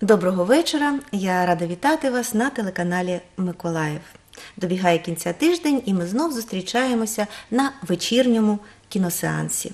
Доброго вечора. Я рада вітати вас на телеканалі Миколаїв. Добігає кінця тиждень, і ми знов зустрічаємося на вечірньому кіносеансі.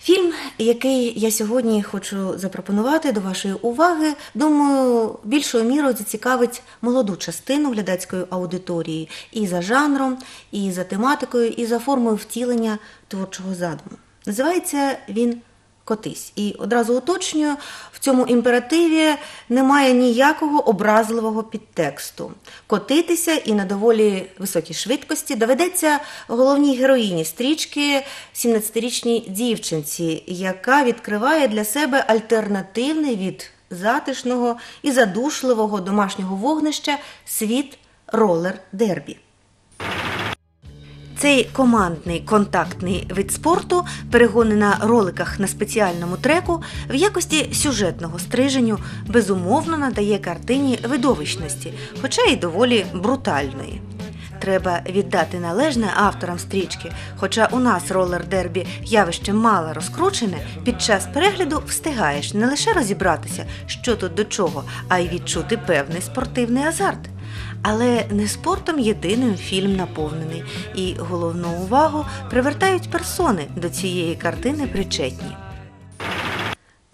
Фільм, який я сьогодні хочу запропонувати до вашої уваги, думаю, більшою мірою зацікавить молоду частину глядацької аудиторії і за жанром, і за тематикою, і за формою втілення творчого задуму. Називається він Котись. І одразу уточнюю, в цьому імперативі немає ніякого образливого підтексту. Котитися і на доволі високій швидкості доведеться головній героїні стрічки 17-річній дівчинці, яка відкриває для себе альтернативний від затишного і задушливого домашнього вогнища світ ролер дербі. Цей командний контактний вид спорту, перегони на роликах на спеціальному треку, в якості сюжетного стриженню безумовно надає картині видовищності, хоча й доволі брутальної. Треба віддати належне авторам стрічки, хоча у нас ролер дербі явище мало розкручене, під час перегляду встигаєш не лише розібратися, що тут до чого, а й відчути певний спортивний азарт. Але не спортом єдиним фільм наповнений, і головну увагу привертають персони до цієї картини причетні.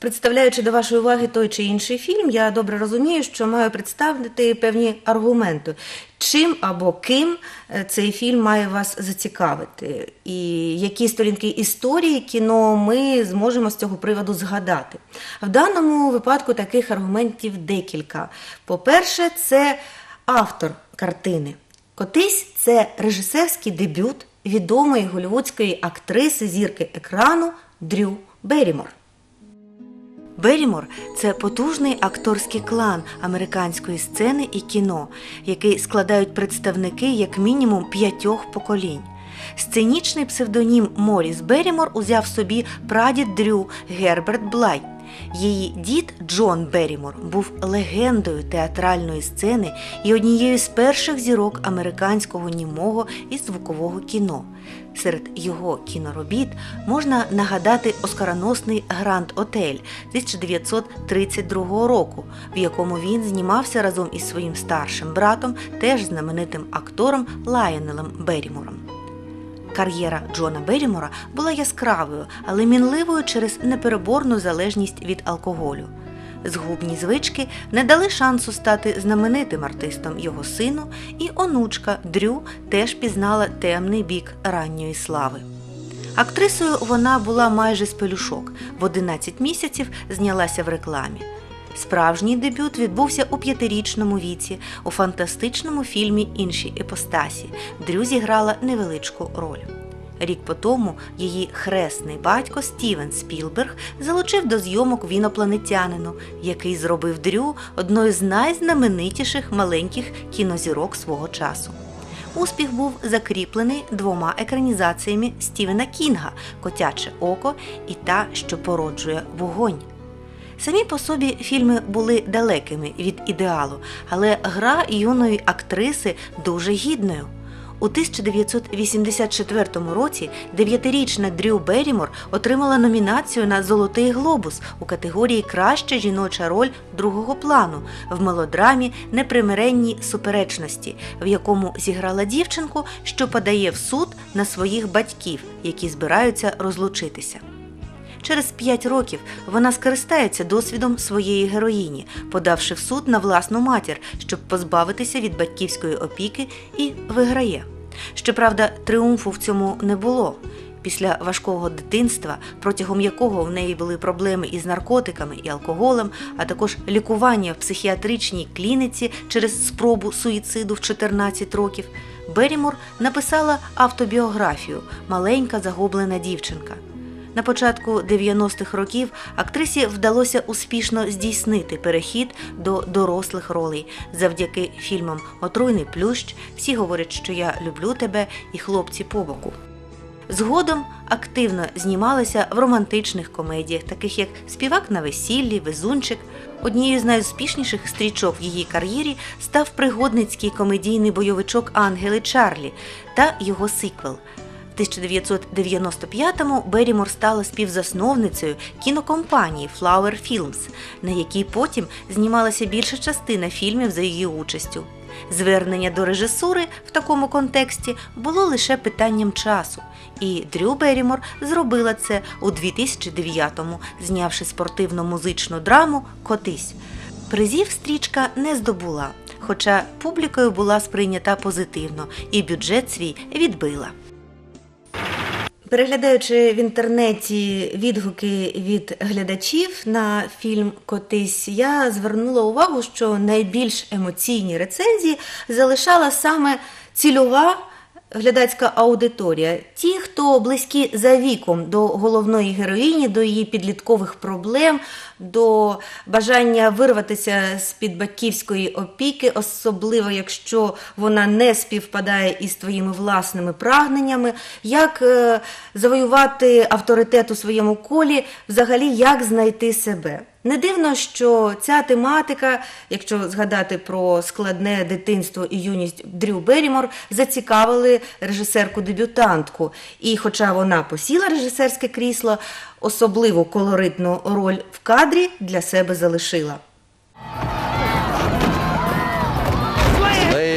Представляючи до вашої уваги той чи інший фільм, я добре розумію, що маю представити певні аргументи, чим або ким е, цей фільм має вас зацікавити, і які сторінки історії кіно ми зможемо з цього приводу згадати. В даному випадку таких аргументів декілька. По-перше, це автор картини. Котись це режисерський дебют відомої голівудської актриси зірки екрану Дрю Берімор. Берімор це потужний акторський клан американської сцени і кіно, який складають представники як мінімум п'ятьох поколінь. Сценічний псевдонім Моріс Берімор узяв собі прадід Дрю Герберт Блайт. Її дід Джон Берімор був легендою театральної сцени і однією з перших зірок американського німого і звукового кіно. Серед його кіноробіт можна нагадати оскароносний Гранд Отель 1932 року, в якому він знімався разом із своїм старшим братом, теж знаменитим актором Лайонелем Берімором. Кар'єра Джона Берімора була яскравою, але мінливою через непереборну залежність від алкоголю. Згубні звички не дали шансу стати знаменитим артистом його сину, і онучка Дрю теж пізнала темний бік ранньої слави. Актрисою вона була майже з пелюшок, в 11 місяців знялася в рекламі. Справжній дебют відбувся у п'ятирічному віці у фантастичному фільмі Інші епостасі. Дрю зіграла невеличку роль. Рік по тому її хресний батько Стівен Спілберг залучив до зйомок вінопланетянину, який зробив Дрю одною з найзнаменитіших маленьких кінозірок свого часу. Успіх був закріплений двома екранізаціями Стівена Кінга Котяче око і та, що породжує вогонь. Самі по собі фільми були далекими від ідеалу, але гра юної актриси дуже гідною. У 1984 році дев'ятирічна Дрю Берімор отримала номінацію на Золотий глобус у категорії Краща жіноча роль другого плану в мелодрамі Непримиренні суперечності, в якому зіграла дівчинку, що подає в суд на своїх батьків, які збираються розлучитися. Через п'ять років вона скористається досвідом своєї героїні, подавши в суд на власну матір, щоб позбавитися від батьківської опіки, і виграє. Щоправда, тріумфу в цьому не було. Після важкого дитинства, протягом якого в неї були проблеми із наркотиками і алкоголем, а також лікування в психіатричній клініці через спробу суїциду в 14 років, Берімор написала автобіографію Маленька загублена дівчинка. На початку 90-х років актрисі вдалося успішно здійснити перехід до дорослих ролей завдяки фільмам Отруйний плющ, всі говорять, що я люблю тебе і хлопці по боку. Згодом активно знімалася в романтичних комедіях, таких як Співак на весіллі, Везунчик. Однією з найуспішніших стрічок в її кар'єрі став пригодницький комедійний бойовичок Ангели Чарлі та його сиквел. В 1995-му Берімор стала співзасновницею кінокомпанії Flower Films, на якій потім знімалася більша частина фільмів за її участю. Звернення до режисури в такому контексті було лише питанням часу, і Дрю Берімор зробила це у 2009-му, знявши спортивно-музичну драму Котись. Призів стрічка не здобула, хоча публікою була сприйнята позитивно і бюджет свій відбила. Переглядаючи в інтернеті відгуки від глядачів на фільм Котись, я звернула увагу, що найбільш емоційні рецензії залишала саме цільова глядацька аудиторія. Ті, хто близькі за віком до головної героїні, до її підліткових проблем, до бажання вирватися з під батьківської опіки, особливо якщо вона не співпадає із твоїми власними прагненнями, як е, завоювати авторитет у своєму колі, взагалі як знайти себе. Не дивно, що ця тематика, якщо згадати про складне дитинство і юність Дрю Берімор, зацікавили режисерку-дебютантку. І, хоча вона посіла режисерське крісло, особливу колоритну роль в кадрі для себе залишила.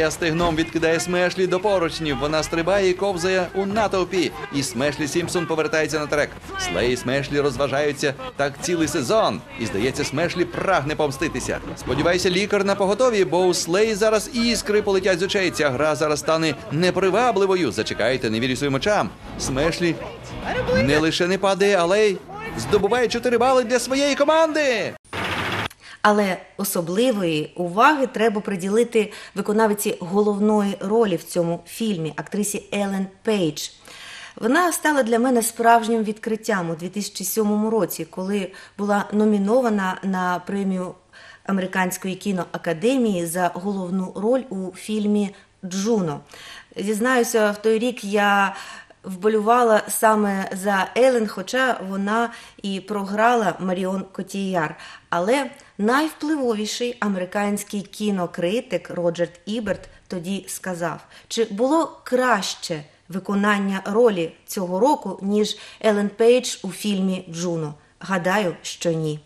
Лея стегном відкидає Смешлі до поручнів. Вона стрибає і ковзає у натовпі. І Смешлі Сімпсон повертається на трек. Слей і Смешлі розважаються так цілий сезон. І здається, Смешлі прагне помститися. Сподіваюся, лікар на поготові, бо у Слей зараз іскри полетять з очей. Ця гра зараз стане непривабливою. Зачекайте, не вірю своїм очам. Смешлі не лише не падає, але й здобуває 4 бали для своєї команди. Але особливої уваги треба приділити виконавиці головної ролі в цьому фільмі, актрисі Елен Пейдж. Вона стала для мене справжнім відкриттям у 2007 році, коли була номінована на премію Американської кіноакадемії за головну роль у фільмі Джуно. Зізнаюся, в той рік я вболювала саме за Елен, хоча вона і програла Маріон Котіяр. Але найвпливовіший американський кінокритик Роджер Іберт тоді сказав, чи було краще виконання ролі цього року, ніж Елен Пейдж у фільмі Джуно? Гадаю, що ні.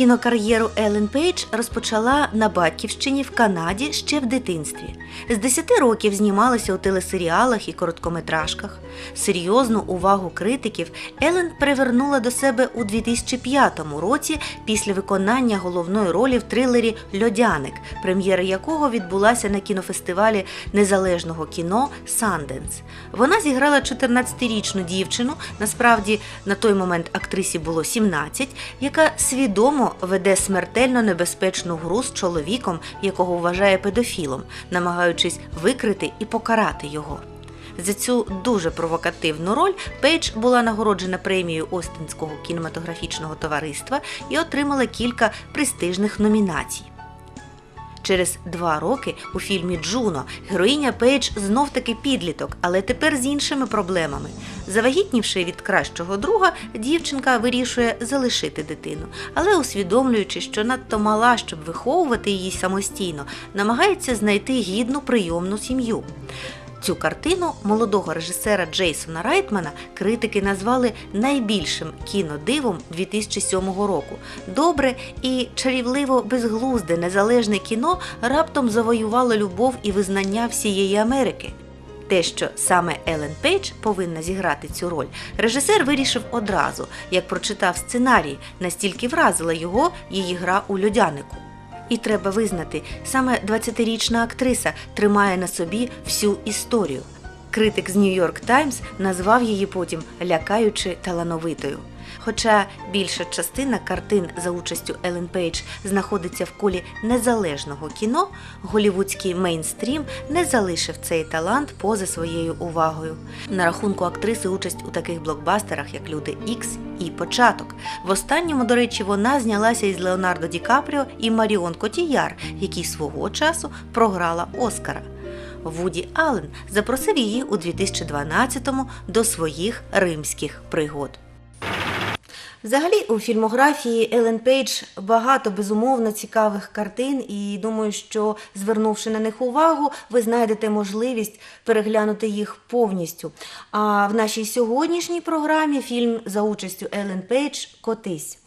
Кінокар'єру Елен Пейдж розпочала на батьківщині в Канаді ще в дитинстві. З 10 років знімалася у телесеріалах і короткометражках. Серйозну увагу критиків Елен привернула до себе у 2005 році після виконання головної ролі в трилері Льодяник, прем'єра якого відбулася на кінофестивалі незалежного кіно Санденс. Вона зіграла 14-річну дівчину. Насправді на той момент актрисі було 17, яка свідомо веде смертельно небезпечну гру з чоловіком, якого вважає педофілом, намагаючись викрити і покарати його. За цю дуже провокативну роль Пейдж була нагороджена премією Остинського кінематографічного товариства і отримала кілька престижних номінацій. Через два роки у фільмі Джуно героїня Пейдж знов таки підліток, але тепер з іншими проблемами. Завагітнівши від кращого друга, дівчинка вирішує залишити дитину, але усвідомлюючи, що надто мала, щоб виховувати її самостійно, намагається знайти гідну прийомну сім'ю. Цю картину молодого режисера Джейсона Райтмана критики назвали найбільшим кінодивом 2007 року. Добре і чарівливо безглузде незалежне кіно раптом завоювало любов і визнання всієї Америки. Те, що саме Елен Пейдж повинна зіграти цю роль, режисер вирішив одразу, як прочитав сценарій, настільки вразила його її гра у льодянику. І треба визнати, саме 20-річна актриса тримає на собі всю історію. Критик з Нью-Йорк Таймс назвав її потім лякаючи талановитою. Хоча більша частина картин за участю Елен Пейдж знаходиться в колі незалежного кіно, голівудський мейнстрім не залишив цей талант поза своєю увагою. На рахунку актриси участь у таких блокбастерах, як Люди Ікс і Початок. В останньому, до речі, вона знялася із Леонардо Ді Капріо і Маріон Котіяр, який свого часу програла Оскара. Вуді Аллен запросив її у 2012-му до своїх римських пригод. Взагалі у фільмографії Елен Пейдж багато безумовно цікавих картин, і думаю, що звернувши на них увагу, ви знайдете можливість переглянути їх повністю. А в нашій сьогоднішній програмі фільм за участю Елен Пейдж Котись.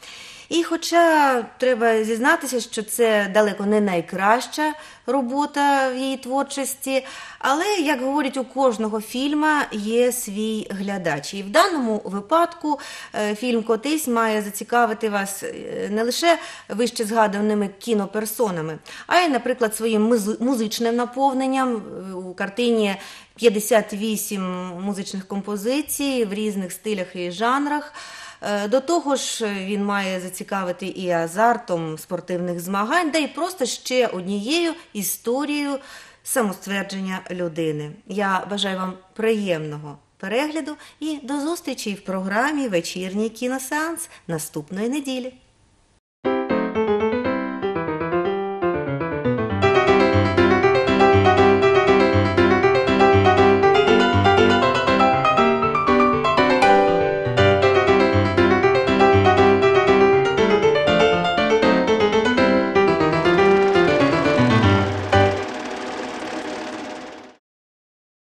І хоча треба зізнатися, що це далеко не найкраща робота в її творчості, але, як говорять, у кожного фільма є свій глядач. І в даному випадку е, фільм Котись має зацікавити вас е, не лише вище згаданими кіноперсонами, а й, наприклад, своїм музи- музичним наповненням Е, у картині 58 музичних композицій в різних стилях і жанрах. Е, До того ж, він має зацікавити і азартом спортивних змагань, да й просто ще однією історією самоствердження людини. Я бажаю вам приємного перегляду і до зустрічі в програмі Вечірній кіносеанс наступної неділі.